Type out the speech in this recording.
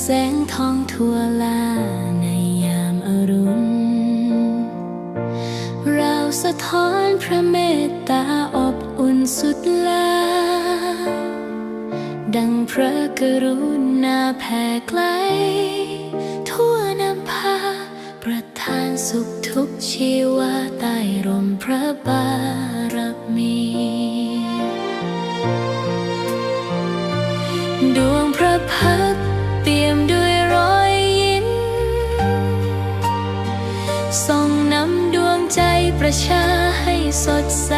แสงทองทั่วลาในยามอรุณ เราสะท้อนพระเมตตาอบอุ่นสุดลาดังพระกรุณาแผ่ไกล ทั่วนำพา ประทานสุขทุกชีวาใต้ร่มพระบารมีดวง ส่องนำดวงใจประชาให้สดใส